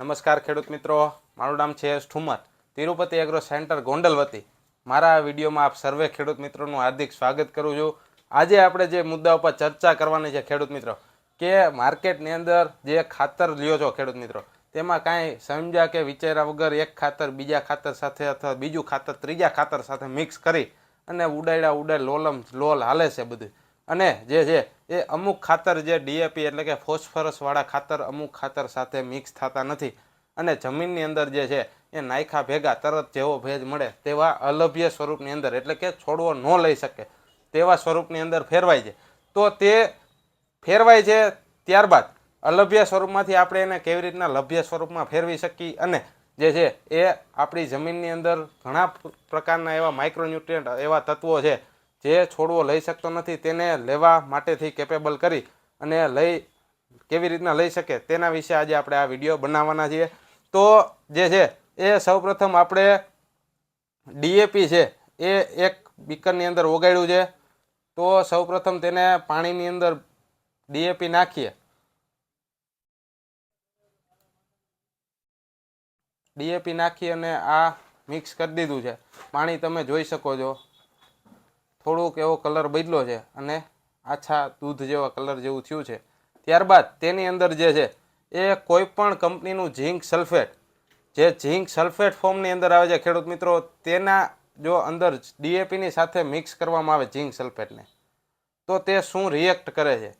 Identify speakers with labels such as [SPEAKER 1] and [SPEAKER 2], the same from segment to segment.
[SPEAKER 1] નમસ્કાર ખેડૂત મિત્રો. મારું નામ છે S Thumar. Tirupati agro centre Gondal વતી મારા વિડીયોમાં આપ સર્વે ખેડૂત મિત્રોનું હાર્દિક સ્વાગત કરું છું. આજે આપણે જે મુદ્દા ઉપર ચર્ચા કરવાની છે ખેડૂત મિત્રો, કે માર્કેટની અંદર જે ખાતર લ્યો છો ખેડૂત મિત્રો, તેમાં કાંઈ સમજ્યા કે વિચાર્યા વગર એક ખાતર બીજા ખાતર સાથે અથવા બીજું ખાતર ત્રીજા ખાતર સાથે મિક્સ કરી અને ઉડાડ્યા ઉડાડ લોલમ લોલ હાલે છે બધું. અને જે છે, એ અમુક ખાતર જે ડીએપી એટલે કે ફોસ્ફરસવાળા ખાતર અમુક ખાતર સાથે મિક્સ થતા નથી. અને જમીનની અંદર જે છે, એ નાયખા ભેગા તરત જેવો ભેજ મળે તેવા અલભ્ય સ્વરૂપની અંદર, એટલે કે છોડવો ન લઈ શકે તેવા સ્વરૂપની અંદર ફેરવાય છે. તો તે ફેરવાય છે ત્યારબાદ અલભ્ય સ્વરૂપમાંથી આપણે એને કેવી રીતના લભ્ય સ્વરૂપમાં ફેરવી શકીએ અને જે છે, એ આપણી જમીનની અંદર ઘણા પ્રકારના એવા માઇક્રોન્યુટ્રિયન્ટ એવા તત્વો છે જે છોડવો લઈ શકતો નથી તેને લેવા માટેથી કેપેબલ કરી અને લઈ કેવી રીતના લઈ શકે તેના વિશે આજે આપણે આ વીડિયો બનાવવાના છીએ. તો જે છે, એ સૌપ્રથમ આપણે ડીએપી છે, એ એક બીકરની અંદર ઓગાળ્યું છે. તો સૌપ્રથમ તેને પાણીની અંદર ડીએપી નાખીએ. ડીએપી નાખી અને આ મિક્સ કરી દીધું છે. પાણી તમે જોઈ શકો છો. થોડુંક એવો કલર બદલો છે અને આછા દૂધ જેવા કલર જેવું થયું છે. ત્યારબાદ તેની અંદર જે છે, એ કોઈપણ કંપનીનું ઝીંક સલ્ફેટ, જે ઝીંક સલ્ફેટ ફોર્મની અંદર આવે છે, ખેડૂત મિત્રો, તેના જો અંદર ડીએપીની સાથે મિક્સ કરવામાં આવે ઝીંક સલ્ફેટને, તો તે શું રિએક્ટ કરે છે?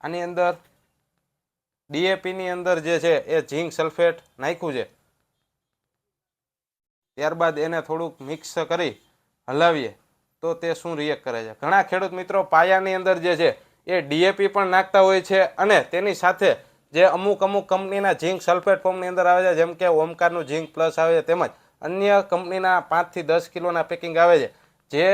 [SPEAKER 1] આની અંદર ડીએપીની અંદર જે છે, એ ઝીંક સલ્ફેટ નાખ્યું છે. ત્યારબાદ એને થોડુંક મિક્સ કરી હલાવીએ, તો તે શું રિએક્ટ કરે છે? ઘણા ખેડૂત મિત્રો પાયાની અંદર જે છે, એ ડીએપી પણ નાખતા હોય છે અને તેની સાથે જે અમુક અમુક કંપનીના ઝીંક સલ્ફેટ ફોર્મની અંદર આવે છે, જેમ કે ઓમકારનું ઝીંક પ્લસ આવે છે, તેમજ અન્ય કંપનીના પાંચથી દસ કિલોના પેકિંગ આવે છે, જે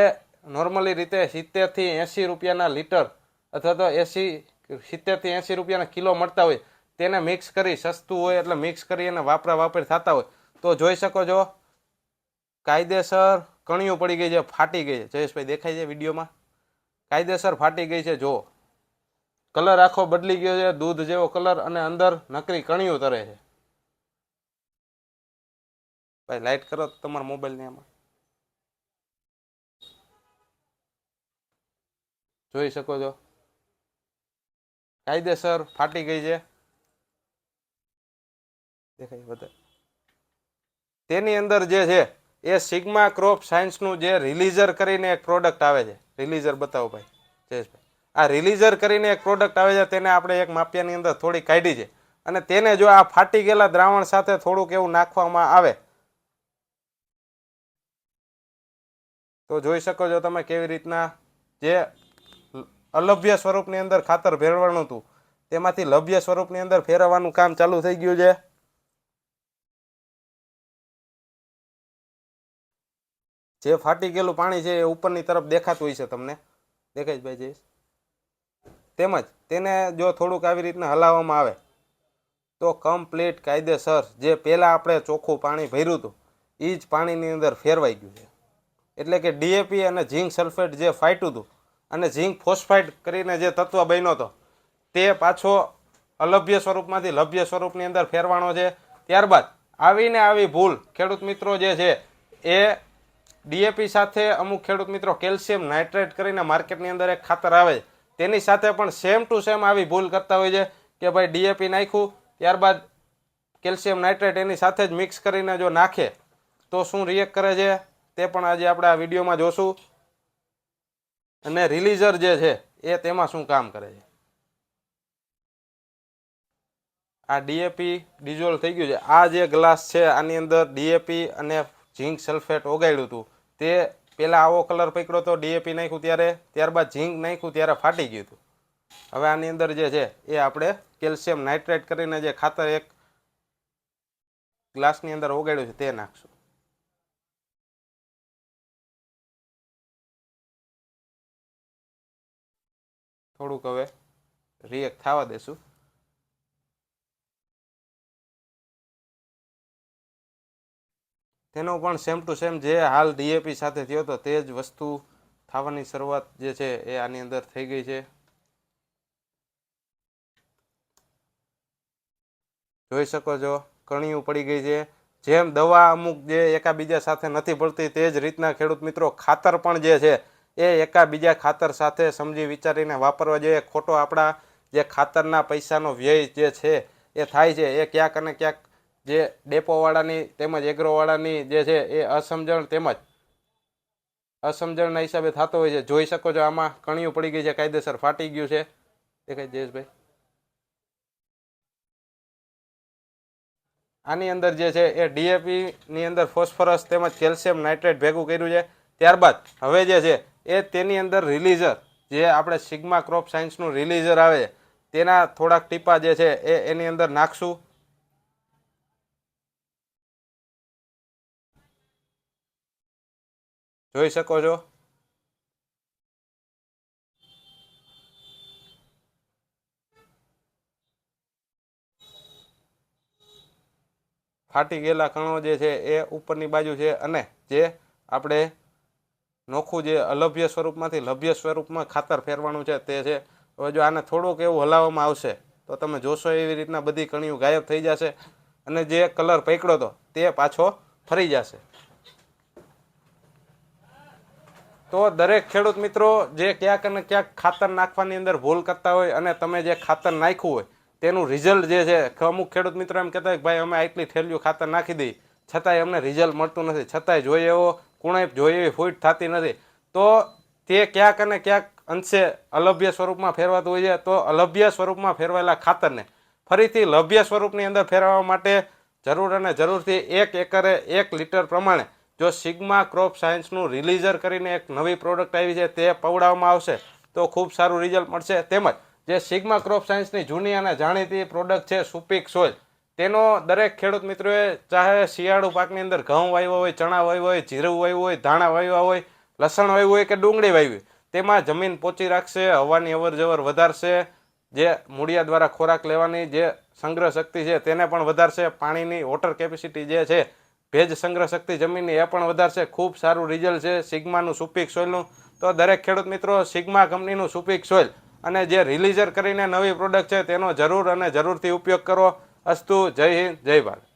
[SPEAKER 1] નોર્મલી રીતે સિત્તેરથી એંસી રૂપિયાના લીટર અથવા તો એંસી સિત્તેરથી એંસી રૂપિયાના કિલો મળતા હોય, તેને મિક્સ કરી, સસ્તું હોય એટલે મિક્સ કરી અને વાપરા વાપરી થતા હોય. તો જોઈ શકો છો કાયદેસર કણિયું પડી ગઈ છે, ફાટી ગઈ છે. જયેશભાઈ દેખાય છે વિડીયોમાં? કાયદેસર ફાટી ગઈ છે જો કલર આખો બદલી ગયો છે, દૂધ જેવો કલર અને અંદર નકરી કણીઓ તરે છે. ભાઈ લાઇટ કરો તમારા મોબાઈલની આમાં. જોઈ શકો છો. કાયદેસર ફાટી ગઈ છે. દેખાય બધા. તેની અંદર જે છે એ સિગ્મા ક્રોપ સાયન્સનું જે રિલીઝર કરીને એક પ્રોડક્ટ આવે છે. રિલીઝર બતાવો ભાઈ, જયેશભાઈ. આ રિલીઝર કરીને એક પ્રોડક્ટ આવે છે, તેને આપણે એક માપિયાની અંદર થોડી કાઢી છે. અને તેને જો આ ફાટી ગયેલા દ્રાવણ સાથે થોડુંક એવું નાખવામાં આવે, તો જોઈ શકો છો તમે કેવી રીતના જે અલભ્ય સ્વરૂપની અંદર ખાતર ભેળવાનું હતું. તેમાંથી લભ્ય સ્વરૂપની અંદર ફેરવવાનું કામ ચાલુ થઈ ગયું છે. જે ફાટી ગયેલું પાણી છે એ ઉપરની તરફ દેખાતું હોય છે તમને. દેખાય ભાઈ જઈશ તેમજ તેને જો થોડુંક આવી રીતના હલાવવામાં આવે, તો કમ્પ્લીટ કાયદેસર જે પહેલાં આપણે ચોખ્ખું પાણી ભર્યું હતું એ જ પાણીની અંદર ફેરવાઈ ગયું છે. એટલે કે ડીએપી અને ઝીંક સલ્ફેટ જે ફાટ્યું હતું, અને ઝીંક ફોસ્ફાઇટ કરીને જે તત્વ બન્યો હતો, તે પાછો અલભ્ય સ્વરૂપમાંથી લભ્ય સ્વરૂપની અંદર ફેરવાનો છે. ત્યારબાદ આવીને આવી ભૂલ ખેડૂત મિત્રો જે છે, એ ડીએપી સાથે અમુક ખેડૂત મિત્રો કેલ્શિયમ નાઇટ્રેટ કરીને માર્કેટની અંદર એક ખાતર આવે. તેની સાથે પણ સેમ ટુ સેમ આવી ભૂલ કરતા હોય છે કે ભાઈ ડીએપી નાખ્યું, ત્યારબાદ કેલ્શિયમ નાઇટ્રેટ એની સાથે જ મિક્સ કરીને જો નાખે, તો શું રિએક્ટ કરે છે? તે પણ આજે આપણે આ વિડીયોમાં જોશું. અને રિલીઝર જે છે, એ તેમાં શું કામ કરે છે? આ ડીએપી ડિઝોલ્વ થઈ ગયું છે. આ જે ગ્લાસ છે, આની અંદર ડીએપી અને ઝીંક સલ્ફેટ ઓગાળ્યું હતું. તે પહેલાં આવો કલર પકડ્યો તો ડીએપી નાખ્યું ત્યારે, ત્યારબાદ ઝીંક નાખ્યું, ત્યારે ફાટી ગયું હતું. હવે આની અંદર જે છે, એ આપણે કેલ્શિયમ નાઇટ્રેટ કરીને જે ખાતર એક ગ્લાસની અંદર ઓગાળ્યું છે, તે નાખશું. થોડુંક હવે રિએક્ટ થવા દેશું. તેનો પણ સેમ ટુ સેમ જે હાલ ડીએપી સાથે થયો હતો, તે જ વસ્તુ થવાની શરૂઆત જે છે એ આની અંદર થઈ ગઈ છે. જોઈ શકો છો, કણીયું પડી ગઈ છે. જેમ દવા અમુક જે એકાબીજા સાથે નથી પડતી, તે જ રીતના ખેડૂત મિત્રો ખાતર પણ જે છે એ એકાબીજા ખાતર સાથે સમજી વિચારીને વાપરવા જોઈએ. ખોટો આપણા જે ખાતરના પૈસાનો વ્યય જે છે એ થાય છે, એ ક્યાંક અને ક્યાંક જે ડેપોવાળાની તેમજ એગ્રોવાળાની જે છે એ અસમજણ તેમજ અસમજણના હિસાબે થતો હોય છે. જોઈ શકો છો આમાં કણિયું પડી ગઈ છે, કાયદેસર ફાટી ગયું છે. દેખાય જયેશભાઈ. આની અંદર જે છે એ ડીએપીની અંદર ફોસ્ફરસ તેમજ કેલ્શિયમ નાઇટ્રેટ ભેગું કર્યું છે. ત્યારબાદ હવે જે છે એ તેની અંદર રિલીઝર, જે આપણે સિગ્મા ક્રોપ સાયન્સનું રિલીઝર આવે, તેના થોડાક ટીપા જે છે એ એની અંદર નાખશું. જોઈ શકો છો. ફાટી ગયેલા કણો જે છે એ ઉપરની બાજુ છે અને જે આપણે નોખું જે અલભ્ય સ્વરૂપમાંથી લભ્ય સ્વરૂપમાં ખાતર ફેરવાનું છે તે છે. હવે જો આને થોડુંક એવું હલાવવામાં આવશે તો તમે જોશો એવી રીતના બધી કણીઓ ગાયબ થઈ જશે અને જે કલર પકડ્યો હતો તે પાછો ફરી જશે. તો દરેક ખેડૂત મિત્રો જે ક્યાંક અને ક્યાંક ખાતર નાખવાની અંદર ભૂલ કરતા હોય અને તમે જે ખાતર નાખ્યું હોય, તેનું રિઝલ્ટ જે છે અમુક ખેડૂત મિત્રો એમ કહેતા કે ભાઈ, અમે આટલી થેલ્યું ખાતર નાખી દઈ, છતાંય અમને રિઝલ્ટ મળતું નથી. છતાંય જોઈએ એવો કુણાઈ જોઈએ એવી ફૂટ થતી નથી. તો તે ક્યાંક અને ક્યાંક અંશે અલભ્ય સ્વરૂપમાં ફેરવાતું હોય છે. તો અલભ્ય સ્વરૂપમાં ફેરવાયેલા ખાતરને ફરીથી લભ્ય સ્વરૂપની અંદર ફેરવવા માટે જરૂર અને જરૂરથી એક એકરે એક લીટર પ્રમાણે જો સિગ્મા ક્રોપ સાયન્સનું રિલીઝર કરીને એક નવી પ્રોડક્ટ આવી છે, તે પવડાવવામાં આવશે, તો ખૂબ સારું રિઝલ્ટ મળશે. તેમજ જે સિગ્મા ક્રોપ સાયન્સની જૂની અને જાણીતી પ્રોડક્ટ છે સુપીક સોય તેનો દરેક ખેડૂત મિત્રોએ ચાહે શિયાળુ પાકની અંદર ઘઉં વાવ્યો હોય, ચણા વાવ્યો હોય, જીરું વાવ્યું હોય, ધાણા વાવ્યા હોય, લસણ વાવ્યું હોય કે ડુંગળી વાવી, તેમાં જમીન પોચી રાખશે, હવાની અવર જવર વધારશે, જે મૂળિયા દ્વારા ખોરાક લેવાની જે સંગ્રહ શક્તિ છે, તેને પણ વધારશે, પાણીની વોટર કેપેસિટી જે છે ભેજ સંગ્રહ શક્તિ જમીનની એ પણ વધારશે. ખૂબ સારું રિઝલ્ટ છે સિગ્માનું સુપીક સોઇલનું તો દરેક ખેડૂત મિત્રો સિગ્મા કંપનીનું સુપીક સોઇલ અને જે રિલીઝર કરીને નવી પ્રોડક્ટ છે તેનો જરૂર અને જરૂરથી ઉપયોગ કરો. અસ્તુ, જય હિન્દ, જય ભારત.